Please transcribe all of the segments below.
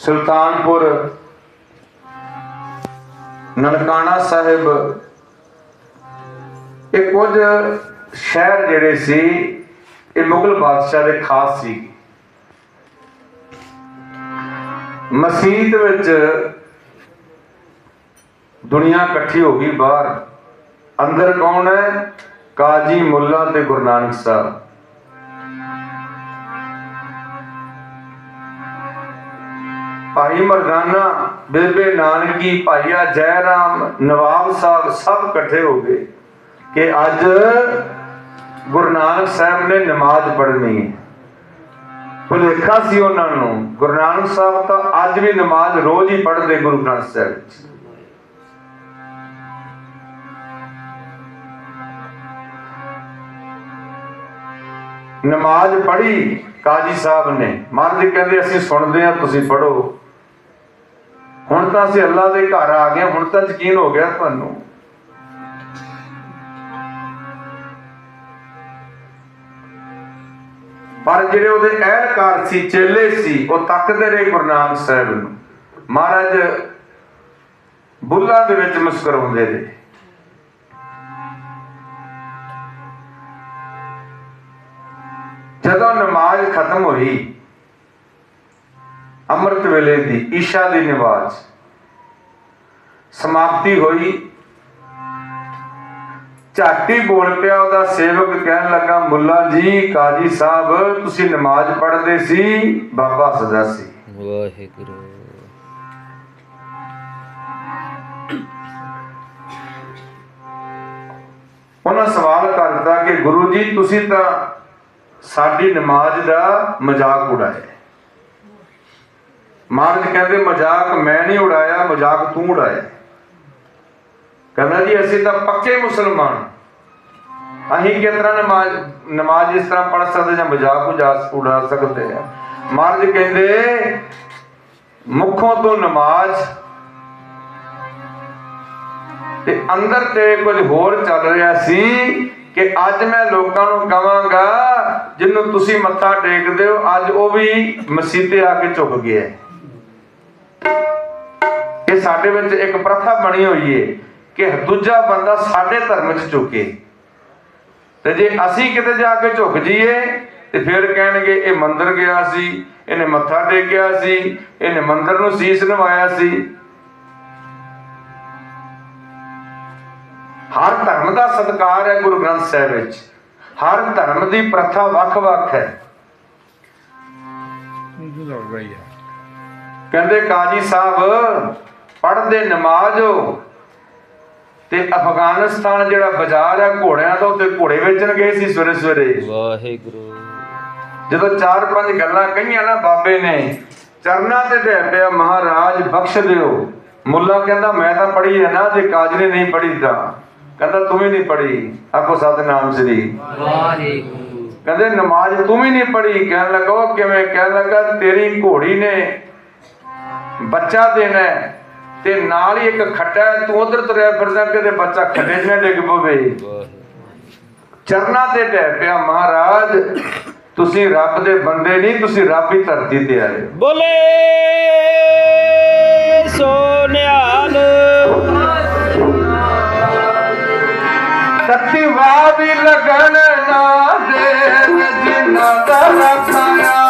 ਸੁਲਤਾਨਪੁਰ, ਨਨਕਾਣਾ ਸਾਹਿਬ। ਇਹ ਕੁਝ ਸ਼ਹਿਰ ਜਿਹੜੇ ਸੀ, ਇਹ ਮੁਗਲ ਬਾਦਸ਼ਾਹ ਦੇ ਖਾਸ ਸੀ। ਮਸਜਿਦ ਵਿੱਚ ਦੁਨੀਆ ਇਕੱਠੀ ਹੋ ਗਈ ਬਾਹਰ। ਅੰਦਰ ਕੌਣ ਹੈ? ਕਾਜੀ ਮੁੱਲਾ ਤੇ ਗੁਰੂ ਨਾਨਕ ਸਾਹਿਬ। ਭਾਈ ਮਰਦਾਨਾ, ਬੇਬੇ ਨਾਨਕੀ, ਭਾਈਆ ਜੈ ਰਾਮ ਨਵਾਬ ਸਾਹਿਬ ਸਭ ਇਕੱਠੇ ਹੋ ਗਏ ਕਿ ਅੱਜ ਗੁਰੂ ਨਾਨਕ ਸਾਹਿਬ ਨੇ ਨਮਾਜ਼ ਪੜ੍ਹਨੀ ਹੈ। ਭੁਲੇਖਾ ਸੀ ਉਹਨਾਂ ਨੂੰ, ਗੁਰੂ ਨਾਨਕ ਸਾਹਿਬ ਤਾਂ ਅੱਜ ਵੀ ਨਮਾਜ਼ ਰੋਜ਼ ਹੀ ਪੜ੍ਹਦੇ ਗੁਰੂ ਗ੍ਰੰਥ ਸਾਹਿਬ ਵਿੱਚ। ਨਮਾਜ਼ ਪੜ੍ਹੀ ਕਾਜੀ ਸਾਹਿਬ ਨੇ, ਮਹਾਰਾਜ ਕਹਿੰਦੇ, ਅਸੀਂ ਸੁਣਦੇ ਹਾਂ, ਤੁਸੀਂ ਪੜੋ ਹੁਣ ਤਾਂ ਅਸੀਂ ਅੱਲਾ ਦੇ ਘਰ ਆ ਗਏ ਹੁਣ ਤਾਂ ਯਕੀਨ ਹੋ ਗਿਆ ਤੁਹਾਨੂੰ। ਪਰ ਜਿਹੜੇ ਉਹਦੇ ਅਹਿਲਕਾਰ ਸੀ, ਚੇਲੇ ਸੀ, ਉਹ ਤੱਕਦੇ ਰਹੇ ਗੁਰੂ ਸਾਹਿਬ ਨੂੰ। ਮਹਾਰਾਜ ਬੁੱਲਾਂ ਦੇ ਵਿੱਚ ਮੁਸਕਰਾਉਂਦੇ ਰਹੇ। ਜਦੋਂ ਨਮਾਜ਼ ਖਤਮ ਹੋਈ, ਅੰਮ੍ਰਿਤ ਵੇਲੇ ਦੀ ਈਸ਼ਾ ਦੀ ਨਮਾਜ਼ ਸਮਾਪਤੀ ਹੋਈ। ਝਾਟੀ ਬੋਲ ਪਿਆ ਉਹਦਾ ਸੇਵਕ ਕਹਿਣ ਲੱਗਾ ਮੁੱਲਾ ਜੀ ਕਾਜੀ ਸਾਹਿਬ ਤੁਸੀਂ ਨਮਾਜ਼ ਪੜ੍ਹਦੇ ਸੀ ਬਾਬਾ ਸਦਾ ਸੀ। ਵਾਹਿਗੁਰੂ। ਉਹਨਾਂ ਸਵਾਲ ਕਰ ਦਿੱਤਾ ਕਿ ਗੁਰੂ ਜੀ ਤੁਸੀਂ ਤਾਂ ਸਾਡੀ ਨਮਾਜ਼ ਦਾ ਮਜ਼ਾਕ ਉਡਾਇਆ ਮਹਾਰਾਜ ਕਹਿੰਦੇ ਮਜ਼ਾਕ ਮੈਂ ਨਹੀਂ ਉਡਾਇਆ ਮਜ਼ਾਕ ਤੂੰ ਉਡਾਇਆ ਕਹਿੰਦਾ ਜੀ, ਅਸੀਂ ਤਾਂ ਪੱਕੇ ਮੁਸਲਮਾਨ। ਅਸੀਂ ਕਿਸ ਤਰ੍ਹਾਂ ਨਮਾਜ਼ ਨਮਾਜ਼ ਇਸ ਤਰ੍ਹਾਂ ਪੜ੍ਹ ਸਕਦੇ ਜਾਂ ਮਜ਼ਾਕ ਉਜਾ ਉਡਾ ਸਕਦੇ ਆ? ਮਹਾਰਾਜ ਕਹਿੰਦੇ, ਮੁਖੋਂ ਤੋਂ ਨਮਾਜ਼ ਤੇ ਅੰਦਰ ਤੇ ਕੁਝ ਹੋਰ ਚੱਲ ਰਿਹਾ ਸੀ ਕਿ ਅੱਜ ਮੈਂ ਲੋਕਾਂ ਨੂੰ ਕਵਾਂਗਾ ਜਿਹਨੂੰ ਤੁਸੀਂ ਮੱਥਾ ਟੇਕਦੇ ਹੋ, ਅੱਜ ਉਹ ਵੀ ਮਸੀਤੇ ਆ ਕੇ ਝੁਕ ਗਿਆ। ਇਹ ਸਾਡੇ ਵਿੱਚ ਇੱਕ ਪ੍ਰਥਾ ਬਣੀ ਹੋਈ ਏ। ਕਿ ਦੂਜਾ ਬੰਦਾ ਸਾਡੇ ਧਰਮ 'ਚ ਝੁਕੇ। ਤੇ ਜੇ ਅਸੀਂ ਕਿਤੇ ਜਾ ਕੇ ਝੁਕ ਜਾਈਏ, ਤੇ ਫਿਰ ਕਹਿਣਗੇ, ਇਹ ਮੰਦਰ ਗਿਆ ਸੀ, ਇਹਨੇ ਮੱਥਾ ਟੇਕਿਆ ਸੀ, ਇਹਨੇ ਮੰਦਰ ਨੂੰ ਸੀਸ ਨਵਾਇਆ ਸੀ। ਹਰ ਧਰਮ ਦਾ ਸਤਿਕਾਰ ਹੈ ਗੁਰੂ ਗ੍ਰੰਥ ਸਾਹਿਬ ਵਿੱਚ। ਹਰ ਧਰਮ ਦੀ ਪ੍ਰਥਾ ਵੱਖ-ਵੱਖ ਹੈ। ਕਹਿੰਦੇ, ਕਾਜੀ ਸਾਹਿਬ ਪੜਦੇ ਨਮਾਜ਼ ਹੋ। ਤੇ ਅਫਗਾਨਿਸਤਾਨ ਜਿਹੜਾ ਬਾਜ਼ਾਰ ਹੈ ਘੋੜਿਆਂ ਦਾ ਉੱਤੇ ਘੋੜੇ ਵੇਚਣ ਗਏ ਸੀ ਸਵੇਰੇ ਸਵੇਰੇ। ਵਾਹਿਗੁਰੂ। ਜਦੋਂ ਚਾਰ ਪੰਜ ਗੱਲਾਂ ਕਹੀਆਂ ਨਾ ਬਾਬੇ ਨੇ ਚਰਨਾਂ ਤੇ ਢਹਿ ਪਿਆ ਮਹਾਰਾਜ ਬਖਸ਼ ਦਿਓ। ਮੁੱਲਾ ਕਹਿੰਦਾ ਮੈਂ ਤਾਂ ਪੜ੍ਹੀ ਹੈ ਨਾ ਜੇ ਕਾਜ ਨੇ ਨਹੀਂ ਪੜ੍ਹੀ ਤਾਂ। ਕਹਿੰਦਾ ਤੂੰ ਵੀ ਨਹੀਂ ਪੜ੍ਹੀ। ਆਖੋ ਸਤਨਾਮ ਸ੍ਰੀ। ਵਾਹਿਗੁਰੂ। ਕਹਿੰਦੇ ਨਮਾਜ਼ ਤੂੰ ਵੀ ਨਹੀਂ ਪੜ੍ਹੀ। ਕਹਿਣ ਲੱਗਾ ਕਿਵੇਂ ਕਹਿਣ ਲੱਗਾ ਤੇਰੀ ਘੋੜੀ ਨੇ ਬੱਚਾ ਦੇਣਾ ਹੈ। ਤੇ ਨਾਲ ਹੀ ਇੱਕ ਖੱਟਾ ਤੂੰ ਉਧਰ ਤੁਰਿਆ ਫਿਰਦਾ ਕਿਤੇ ਬੱਚਾ ਖੱਡੇ 'ਚ ਨਾ ਡਿੱਗ ਪਵੇ। ਚਰਨਾਂ ਤੇ ਢਹਿ ਪਿਆ ਮਹਾਰਾਜ ਤੁਸੀਂ ਰੱਬ ਦੇ ਬੰਦੇ ਨਹੀਂ ਤੁਸੀਂ ਰੱਬ ਹੀ ਧਰਤੀ ਤੇ ਆਏ। ਬੋਲੇ ਸੋਨਿਆਲ। ਸੱਤੀ ਵਾਹ ਵੀ ਲਗਨ ਨਾ ਦੇ ਜਿੰਨਾ ਦਾ ਰੱਖਿਆ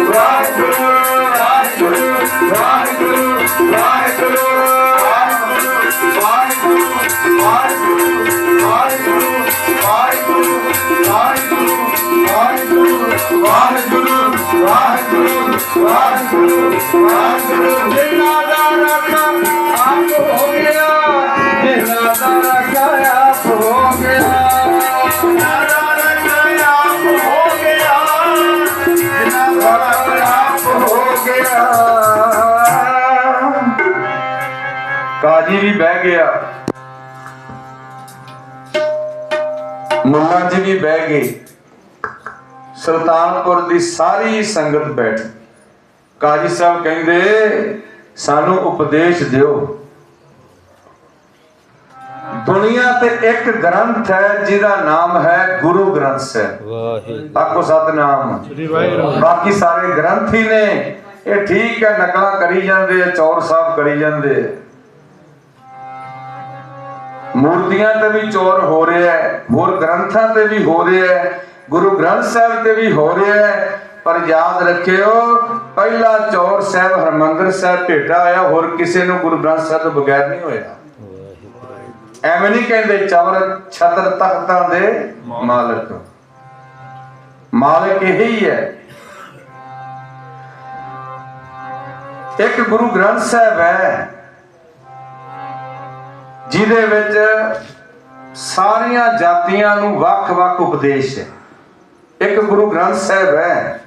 ਵਾਹਿਗੁਰੂ ਵਾਹਿਗੁਰੂ ਵਾਹਿਗੁਰੂ ਵਾਹਿਗੁਰੂ ਜਿਨ੍ਹਾਂ ਦਾ ਰੱਖਾ ਗਿਆ। ਕਾਜੀ ਵੀ ਬਹਿ ਗਿਆ। ਮੁੱਲਾ ਜੀ ਵੀ ਬਹਿ ਗਏ। ਸੁਲਤਾਨਪੁਰ ਦੀ ਸਾਰੀ ਸੰਗਤ ਬੈਠ। ਕਾਜੀ ਸਾਹਿਬ ਕਹਿੰਦੇ ਸਾਨੂੰ ਉਪਦੇਸ਼ ਦਿਓ। ਦੁਨੀਆ ਤੇ ਇੱਕ ਗ੍ਰੰਥ ਹੈ ਜਿਹਦਾ ਨਾਮ ਹੈ ਗੁਰੂ ਗ੍ਰੰਥ ਸਾਹਿਬ। ਵਾਹਿਗੁਰੂ। ਆਖੋ ਸਤਨਾਮ। ਬਾਕੀ ਸਾਰੇ ਗ੍ਰੰਥ ਹੀ ਨੇ। ਇਹ ਠੀਕ ਹੈ, ਨਕਲਾਂ ਕਰੀ ਜਾਂਦੇ ਆ, ਚੌਰ ਸਾਹਿਬ ਕਰੀ ਜਾਂਦੇ ਮੂਰਤੀਆਂ ਤੇ ਵੀ ਚੋਰ ਹੋ ਰਿਹਾ ਹੈ, ਹੋਰ ਗ੍ਰੰਥਾਂ ਤੇ ਵੀ ਹੋ ਰਿਹਾ ਹੈ, ਗੁਰੂ ਗ੍ਰੰਥ ਸਾਹਿਬ ਤੇ ਵੀ ਹੋ ਰਿਹਾ ਹੈ। ਪਰ ਯਾਦ ਰੱਖਿਓ, ਪਹਿਲਾ ਚੌਰ ਸਾਹਿਬ, ਹਰਮੰਦਰ ਸਾਹਿਬ ਭੇਟਾ ਆਇਆ, ਹੋਰ ਕਿਸੇ ਨੂੰ ਗੁਰੂ ਗ੍ਰੰਥ ਸਾਹਿਬ ਤੋਂ ਬਗੈਰ ਨਹੀਂ ਹੋਇਆ। ਐਵੇਂ ਨਹੀਂ ਕਹਿੰਦੇ, ਚਵਰ ਛਤਰ ਤਖਤਾਂ ਦੇ ਮਾਲਕ। ਮਾਲਕ ਇਹੀ ਹੈ। ਇੱਕ ਗੁਰੂ ਗ੍ਰੰਥ ਸਾਹਿਬ ਹੈ, ਜਿਹਦੇ ਵਿੱਚ ਸਾਰੀਆਂ ਜਾਤੀਆਂ ਨੂੰ ਵੱਖ-ਵੱਖ ਉਪਦੇਸ਼ ਹੈ। ਇੱਕ ਗੁਰੂ ਗ੍ਰੰਥ ਸਾਹਿਬ ਹੈ।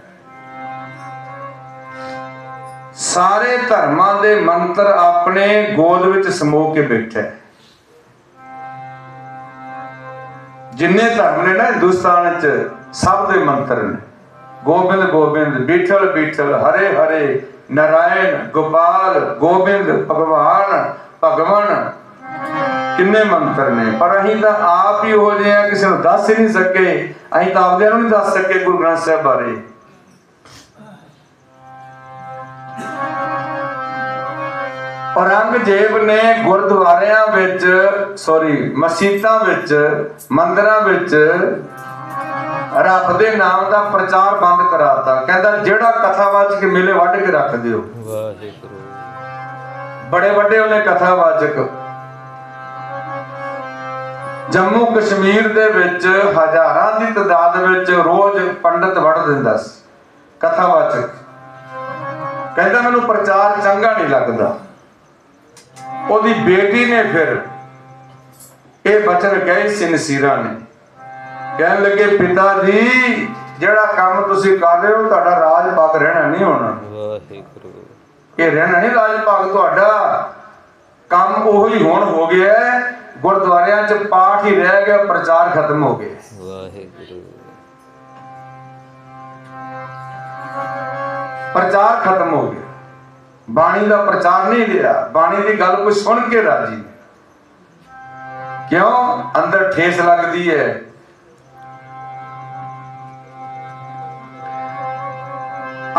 ਸਾਰੇ ਧਰਮਾਂ ਦੇ ਮੰਤਰ ਆਪਣੇ ਗੋਦ ਵਿੱਚ ਸਮੋ ਕੇ ਬੈਠਾ। ਹੈ ਜਿੰਨੇ ਧਰਮ ਨੇ ਨਾ ਹਿੰਦੁਸਤਾਨ ਚ ਸਭ ਦੇ ਮੰਤਰ ਨੇ। ਗੋਬਿੰਦ ਗੋਬਿੰਦ ਬੀਠਲ ਬੀਠਲ ਹਰੇ ਹਰੇ ਨਰਾਇਣ, ਗੋਪਾਲ, ਗੋਬਿੰਦ, ਭਗਵਾਨ, ਭਗਵਨ। ਕਿੰਨੇ ਮੰਤਰ ਨੇ? ਪਰ ਅਸੀਂ ਤਾਂ ਆਪ ਹੀ ਹੋ ਜੇ ਆ, ਕਿਸੇ ਨੂੰ ਦੱਸ ਹੀ ਨਹੀਂ ਸਕੇ। ਅਸੀਂ ਤਾਂ ਆਪਦਿਆਂ ਨੂੰ ਨਹੀਂ ਦੱਸ ਸਕੇ ਗੁਰੂ ਗ੍ਰੰਥ ਸਾਹਿਬ ਬਾਰੇ। ਔਰੰਗਜ਼ੇਬ ਨੇ ਗੁਰਦੁਆਰਿਆਂ ਵਿੱਚ ਸੌਰੀ ਮਸਜਿਦਾਂ ਵਿੱਚ, ਮੰਦਿਰਾਂ ਵਿੱਚ ਰੱਬ ਦੇ ਨਾਮ ਦਾ ਪ੍ਰਚਾਰ ਬੰਦ ਕਰਾਤਾ। ਕਹਿੰਦਾ ਜਿਹੜਾ ਕਥਾਵਾਚਕ ਮੇਲੇ ਵੱਢ ਕੇ ਰੱਖ ਦਿਓ। ਵਾਹਿਗੁਰੂ। ਬੜੇ ਵੱਡੇ ਉਹਨੇ ਕਥਾਵਾਚਕ। ਜੰਮੂ ਕਸ਼ਮੀਰ ਦੇ ਵਿੱਚ ਹਜ਼ਾਰਾਂ ਦੀ ਤਦਾਦ ਵਿੱਚ ਰੋਜ਼ ਪੰਡਤ ਵੜ ਦਿੰਦਾ ਸੀ। ਕਥਾਵਾਚਕ। ਕਹਿੰਦਾ ਮੈਨੂੰ ਪ੍ਰਚਾਰ ਚੰਗਾ ਨਹੀਂ ਲੱਗਦਾ। ਉਹਦੀ ਬੇਟੀ ਨੇ ਫਿਰ ਇਹ ਬਚਨ ਕਹੇ ਸੀ ਨਸੀਰਾ ਨੇ। ਕਹਿਣ ਲੱਗੇ ਪਿਤਾ ਜੀ ਜਿਹੜਾ ਕੰਮ ਤੁਸੀਂ ਕਰ ਰਹੇ ਹੋ ਤੁਹਾਡਾ ਰਾਜ ਪੱਕ ਰਹਿਣਾ ਨਹੀਂ ਹੋਣਾ। ਵਾਹਿਗੁਰੂ। ਇਹ ਰਹਿਣਾ ਨਹੀਂ ਰਾਜ ਭਾਗ ਤੁਹਾਡਾ। ਕੰਮ ਉਹੀ ਹੁਣ ਹੋ ਗਿਆ। ਗੁਰਦੁਆਰਿਆਂ 'ਚ ਪਾਠ ਹੀ ਰਹਿ ਗਿਆ ਪ੍ਰਚਾਰ ਖਤਮ ਹੋ ਗਿਆ। ਵਾਹਿਗੁਰੂ। ਪ੍ਰਚਾਰ ਖਤਮ ਹੋ ਗਿਆ। ਬਾਣੀ ਦਾ ਪ੍ਰਚਾਰ ਨਹੀਂ ਰਿਹਾ। ਬਾਣੀ ਦੀ ਗੱਲ ਕੋਈ ਸੁਣ ਕੇ ਰਾਜੀ। ਕਿਉਂ? ਅੰਦਰ ਠੇਸ ਲੱਗਦੀ ਹੈ।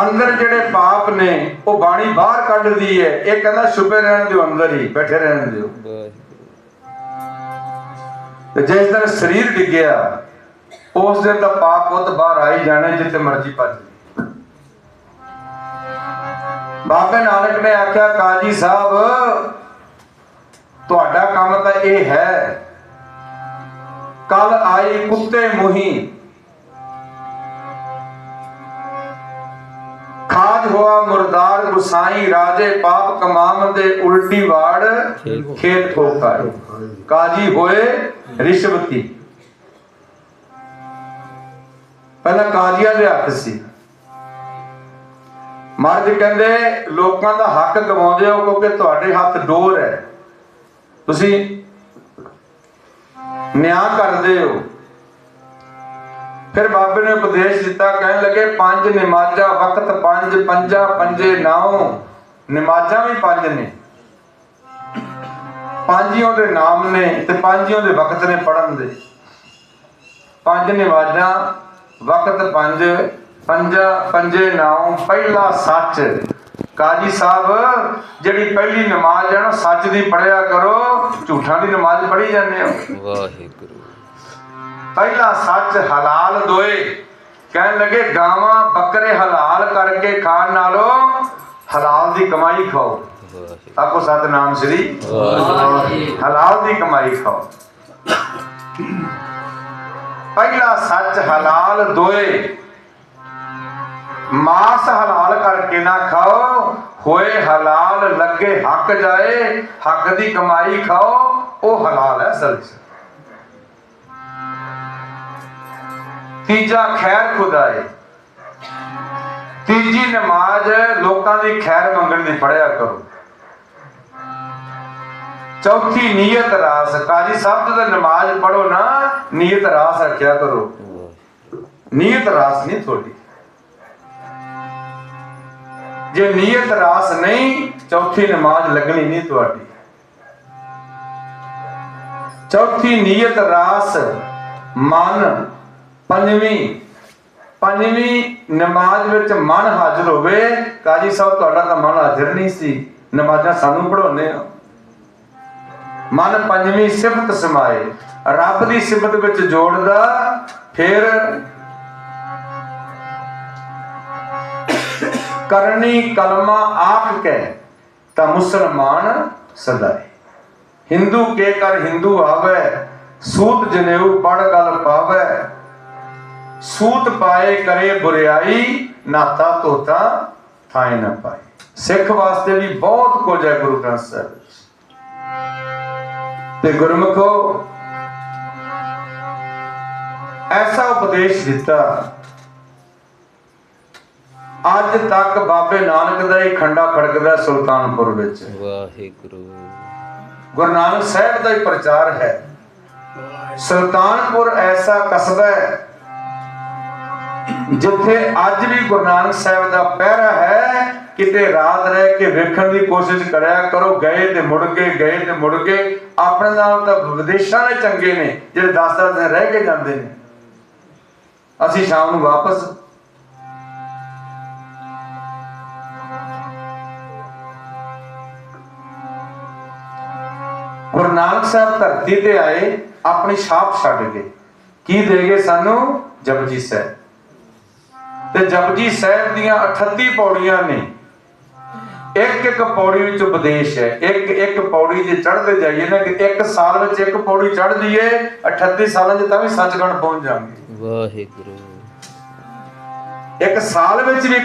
ਅੰਦਰ ਜਿਹੜੇ ਪਾਪ ਨੇ, ਉਹ ਬਾਣੀ ਬਾਹਰ ਕੱਢਦੀ ਹੈ। ਇਹ ਕਹਿੰਦਾ ਛੁਪੇ ਰਹਿਣ ਦਿਓ, ਅੰਦਰ ਹੀ ਬੈਠੇ ਰਹਿਣ ਦਿਓ। ਤੇ ਜਿਸ ਦਿਨ ਸਰੀਰ ਡਿੱਗਿਆ, ਉਸ ਦਿਨ ਦਾ ਪਾਪ ਪੁੱਤ ਬਾਹਰ ਆਈ ਜਾਣੇ, ਜਿੱਥੇ ਮਰਜ਼ੀ ਭੱਜ ਬਾਬੇ ਨਾਨਕ ਨੇ ਆਖਿਆ, ਕਾਜੀ ਸਾਹਿਬ, ਤੁਹਾਡਾ ਕੰਮ ਤਾਂ ਇਹ ਹੈ। ਕੱਲ ਆਈ ਕੁੱਤੇ ਮੁਹੀ ਖਾਜ ਹੋਆ ਮੁਰਦਾਰ ਗੁਸਾਈ ਰਾਜੇ ਪਾਪ ਕਮਾਮ ਉਲਟੀ ਵਾੜ ਖੇਤ ਠੋਕਾਏ ਕਾਜੀ ਹੋਏ ਰਿਸ਼ਵਤੀ। ਪਹਿਲਾਂ ਕਾਜੀਆਂ ਦੇ ਹੱਥ ਸੀ। ਮਰਦ ਕਹਿੰਦੇ, ਲੋਕਾਂ ਦਾ ਹੱਕ ਗਵਾਉਂਦੇ ਹੋ ਕਿਉਂਕਿ ਤੁਹਾਡੇ ਹੱਥ ਡੋਰ ਹੈ। ਤੁਸੀਂ ਨਿਆਂ ਕਰਦੇ ਹੋ। ਫਿਰ ਬਾਬੇ ਨੇ ਉਪਦੇਸ਼ ਦਿੱਤਾ, ਕਹਿਣ ਲੱਗੇ, ਪੰਜ ਨਮਾਜ਼ਾਂ ਵਕਤ ਪੰਜ, ਪੰਜਾ, ਪੰਜੇ ਨਾਉ। ਨਮਾਜ਼ਾਂ ਵੀ ਪੰਜ ਨੇ। ਪੰਜਿਆਂ ਦੇ ਨਾਮ ਨੇ ਤੇ ਪੰਜਿਆਂ ਦੇ ਵਕਤ ਨੇ ਪੜਨ ਦੇ। ਪੰਜ ਨਮਾਜ਼ਾਂ ਵਕਤ ਪੰਜ, ਪੰਜਾ, ਪੰਜੇ ਨਾਉ, ਪਹਿਲਾ ਸੱਚ। ਕਾਜੀ ਸਾਹਿਬ, ਜਿਹੜੀ ਪਹਿਲੀ ਨਮਾਜ਼ ਹੈ ਨਾ, ਸੱਚ ਦੀ ਪੜਿਆ ਕਰੋ, ਝੂਠਾਂ ਦੀ ਨਮਾਜ਼ ਪੜ੍ਹੀ ਜਾਂਦੇ ਹੋ। ਵਾਹਿਗੁਰੂ। ਪਹਿਲਾ ਸੱਚ ਹਲਾਲ ਦੋਏ। ਕਹਿਣ ਲੱਗੇ ਗਾਵਾਂ ਬੱਕਰੇ ਹਲਾਲ ਕਰਕੇ ਖਾਣ ਨਾਲੋਂ ਹਲਾਲ ਦੀ ਕਮਾਈ ਖਾਓ। ਆਪੋ ਸਤਨਾਮ ਸ੍ਰੀ ਹਲਾਲ ਦੀ ਕਮਾਈ ਖਾਓ। ਪਹਿਲਾ ਸੱਚ ਹਲਾਲ ਦੋਏ। ਮਾਸ ਹਲਾਲ ਕਰਕੇ ਨਾ ਖਾਓ। ਹੋਏ ਹਲਾਲ ਲੱਗੇ ਹੱਕ ਜਾਏ ਹੱਕ ਦੀ ਕਮਾਈ ਖਾਓ ਉਹ ਹਲਾਲ ਹੈ ਅਸਲ ਤੀਜਾ ਖੈਰ ਖੁਦਾ ਖੁਦਾਏ। ਤੀਜੀ ਨਮਾਜ਼ ਲੋਕਾਂ ਦੀ ਖੈਰ ਮੰਗਣ ਦੀ ਪੜਿਆ ਕਰੋ। ਚੌਥੀ ਨੀਅਤ ਰਾਸ, ਕਾਜੀ ਸਾਹਿਬ ਜਦੋਂ ਨਮਾਜ਼ ਪੜੋ ਨਾ, ਨੀਅਤ ਰਾਸ ਰੱਖਿਆ ਕਰੋ। ਨੀਅਤ ਰਾਸ ਨਹੀਂ ਤੁਹਾਡੀ। ਜੇ ਨੀਅਤ ਰਾਸ ਨਹੀਂ, ਚੌਥੀ ਨਮਾਜ਼ ਲੱਗਣੀ ਨਹੀਂ ਤੁਹਾਡੀ। ਚੌਥੀ ਨੀਅਤ ਰਾਸ, ਮਨ ਪੰਜਵੀਂ ਪੰਜਵੀਂ ਨਮਾਜ਼ ਵਿੱਚ ਮਨ ਹਾਜ਼ਰ ਹੋਵੇ, ਕਾਜੀ ਸਾਹਿਬ, ਤੁਹਾਡਾ ਤਾਂ ਮਨ ਹਾਜ਼ਰ ਨਹੀਂ ਸੀ। ਨਮਾਜ਼ਾਂ ਸਾਨੂੰ ਪੜਾਉਂਦੇ ਆ। ਮਨ ਪੰਜਵੀਂ ਸਿਫਤ ਸਮਾਏ। ਰੱਬ ਦੀ ਸਿਫਤ ਵਿੱਚ ਜੋੜਦਾ, ਫਿਰ ਕਰਨੀ ਕਲਮਾ ਆਖ ਕੇ ਤਾਂ ਮੁਸਲਮਾਨ ਸਦਾਏ ਹਿੰਦੂ ਕੇ ਕਰ ਹਿੰਦੂ ਆਵੇ, ਸੂਤ ਜਨੇਊ ਪੜ ਗਲ ਪਾਵੇ। ਸੂਤ ਪਾਏ ਕਰੇ ਬੁਰਿਆਈ ਨਾਤਾ ਤੋਤਾ ਥਾਏ ਨਾ ਪਾਏ। ਸਿੱਖ ਵਾਸਤੇ ਵੀ ਬਹੁਤ ਕੁਝ ਹੈ ਗੁਰੂ ਗ੍ਰੰਥ ਸਾਹਿਬ ਵਿੱਚ। ਤੇ ਗੁਰਮੁਖੋ ਐਸਾ ਉਪਦੇਸ਼ ਦਿੱਤਾ ਅੱਜ ਤੱਕ ਬਾਬੇ ਨਾਨਕ ਦਾ ਹੀ ਖੰਡਾ ਖੜਕਦਾ ਸੁਲਤਾਨਪੁਰ ਵਿੱਚ। ਵਾਹਿਗੁਰੂ। ਗੁਰੂ ਨਾਨਕ ਸਾਹਿਬ ਦਾ ਹੀ ਪ੍ਰਚਾਰ ਹੈ। ਸੁਲਤਾਨਪੁਰ ਐਸਾ ਕਸਬਾ ਹੈ ਜਿੱਥੇ ਅੱਜ ਵੀ ਗੁਰੂ ਨਾਨਕ ਸਾਹਿਬ ਦਾ ਪਹਿਰਾ ਹੈ, ਕਿਤੇ ਰਾਤ ਰਹਿ ਕੇ ਵੇਖਣ ਦੀ ਕੋਸ਼ਿਸ਼ ਕਰਿਆ ਕਰੋ, ਗਏ ਤੇ ਮੁੜ ਕੇ, ਗਏ ਤੇ ਮੁੜ ਕੇ, ਆਪਣੇ ਨਾਲ ਤਾਂ ਵਿਦੇਸ਼ਾਂ ਦੇ ਚੰਗੇ ਨੇ, ਜਿਹੜੇ 10-10 ਦਿਨ ਰਹਿ ਕੇ ਜਾਂਦੇ ਨੇ। ਅਸੀਂ ਸ਼ਾਮ ਨੂੰ ਵਾਪਸ। ਗੁਰੂ ਨਾਨਕ ਸਾਹਿਬ ਧਰਤੀ ਤੇ ਆਏ, ਆਪਣੀ ਛਾਪ ਛੱਡ ਗਏ ਕੀ ਦੇ ਗਏ ਸਾਨੂੰ? ਜਪਜੀ ਸਾਹਿਬ। ਤੇ ਜਪਜੀ ਸਾਹਿਬ ਦੀਆਂ 38 ਪੌੜੀਆਂ ਨੇ। ਇੱਕ ਇੱਕ ਪੌੜੀ ਵਿੱਚ ਉਪਦੇਸ਼ ਹੈ। ਇੱਕ ਇੱਕ ਪੌੜੀ ਜੇ ਚੜ੍ਹਦੇ ਜਾਈਏ ਨਾ ਕਿ ਇੱਕ ਸਾਲ ਵਿੱਚ ਇੱਕ ਪੌੜੀ ਚੜ੍ਹ ਜਾਈਏ 38 ਸਾਲਾਂ 'ਚ ਤਾਂ ਵੀ ਸੱਚਖੰਡ ਪਹੁੰਚ ਜਾਵਾਂਗੇ। ਵਾਹਿਗੁਰੂ। ਇੱਕ ਸਾਲ ਵਿੱਚ ਵੀ